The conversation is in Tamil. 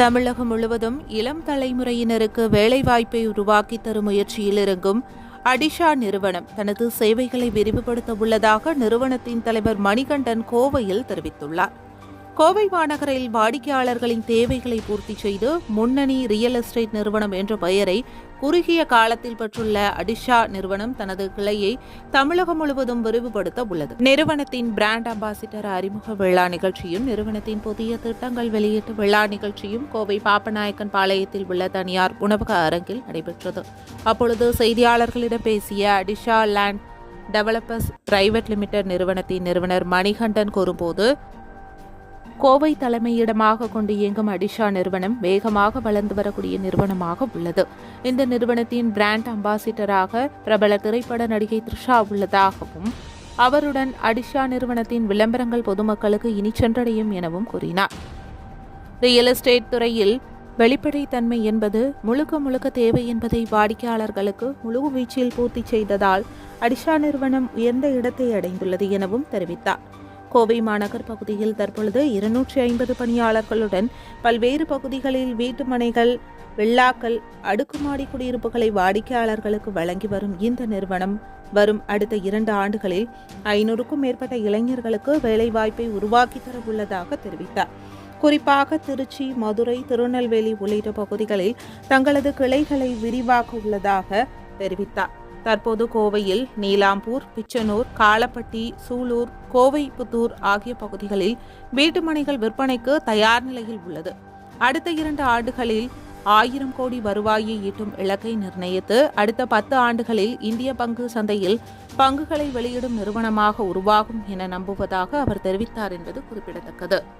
தமிழகம் முழுவதும் இளம் தலைமுறையினருக்கு வேலைவாய்ப்பை உருவாக்கி தரும் முயற்சியில் இறங்கும் அடிஷா நிறுவனம் தனது சேவைகளை விரிவுபடுத்த உள்ளதாக நிறுவனத்தின் தலைவர் மணிகண்டன் கோவையில் தெரிவித்துள்ளார். கோவை மாநகரில் வாடிக்கையாளர்களின் தேவைகளை பூர்த்தி செய்து முன்னணி ரியல் எஸ்டேட் நிறுவனம் என்ற பெயரை குறுகிய காலத்தில் பெற்றுள்ள அடிஷா நிறுவனம் தனது கிளையை தமிழகம் முழுவதும் விரிவுபடுத்த உள்ளது. நிறுவனத்தின் பிராண்ட் அம்பாசிடர் அறிமுக விழா நிகழ்ச்சியும் நிறுவனத்தின் புதிய திட்டங்கள் வெளியீட்டு விழா நிகழ்ச்சியும் கோவை பாப்பநாயக்கன் பாளையத்தில் உள்ள தனியார் உணவக அரங்கில் நடைபெற்றது. அப்பொழுது செய்தியாளர்களிடம் பேசிய Adisha land developers private limited நிறுவனத்தின் நிறுவனர் மணிகண்டன் கூறும்போது கோவை தலைமையிடமாக கொண்டு இயங்கும் அடிஷா நிறுவனம் வேகமாக வளர்ந்து வரக்கூடிய நிறுவனமாக உள்ளது. இந்த நிறுவனத்தின் பிராண்ட் அம்பாசிடராக பிரபல திரைப்பட நடிகை த்ரிஷா உள்ளதாகவும் அவருடன் அடிஷா நிறுவனத்தின் விளம்பரங்கள் பொதுமக்களுக்கு இனி சென்றடையும் எனவும் கூறினார். ரியல் எஸ்டேட் துறையில் வெளிப்படைத்தன்மை என்பது முழுக்க முழுக்க தேவை என்பதை வாடிக்கையாளர்களுக்கு முழு வீச்சில் பூர்த்தி செய்ததால் அடிஷா நிறுவனம் உயர்ந்த இடத்தை அடைந்துள்ளது எனவும் தெரிவித்தார். கோவை மாநகர் பகுதியில் தற்பொழுது இருநூற்றி ஐம்பது பணியாளர்களுடன் பல்வேறு பகுதிகளில் வீட்டுமனைகள் வெள்ளாக்கள் விழாக்கள் அடுக்குமாடி குடியிருப்புகளை வாடிக்கையாளர்களுக்கு வழங்கி வரும் இந்த நிறுவனம் வரும் அடுத்த இரண்டு ஆண்டுகளில் ஐநூறுக்கும் மேற்பட்ட இளைஞர்களுக்கு வேலைவாய்ப்பை உருவாக்கி தர உள்ளதாக தெரிவித்தார். குறிப்பாக திருச்சி மதுரை திருநெல்வேலி உள்ளிட்ட பகுதிகளில் தங்களது கிளைகளை விரிவாக்க உள்ளதாக தெரிவித்தார். தற்போது கோவையில் நீலாம்பூர் பிச்சனூர் காலப்பட்டி சூலூர் கோவை புத்தூர் ஆகிய பகுதிகளில் வீட்டுமனைகள் விற்பனைக்கு தயார் நிலையில் உள்ளது. அடுத்த இரண்டு ஆண்டுகளில் ஆயிரம் கோடி வருவாயை ஈட்டும் இலக்கை நிர்ணயித்து அடுத்த பத்து ஆண்டுகளில் இந்திய பங்கு சந்தையில் பங்குகளை வெளியிடும் நிறுவனமாக உருவாகும் என நம்புவதாக அவர் தெரிவித்தார் என்பது குறிப்பிடத்தக்கது.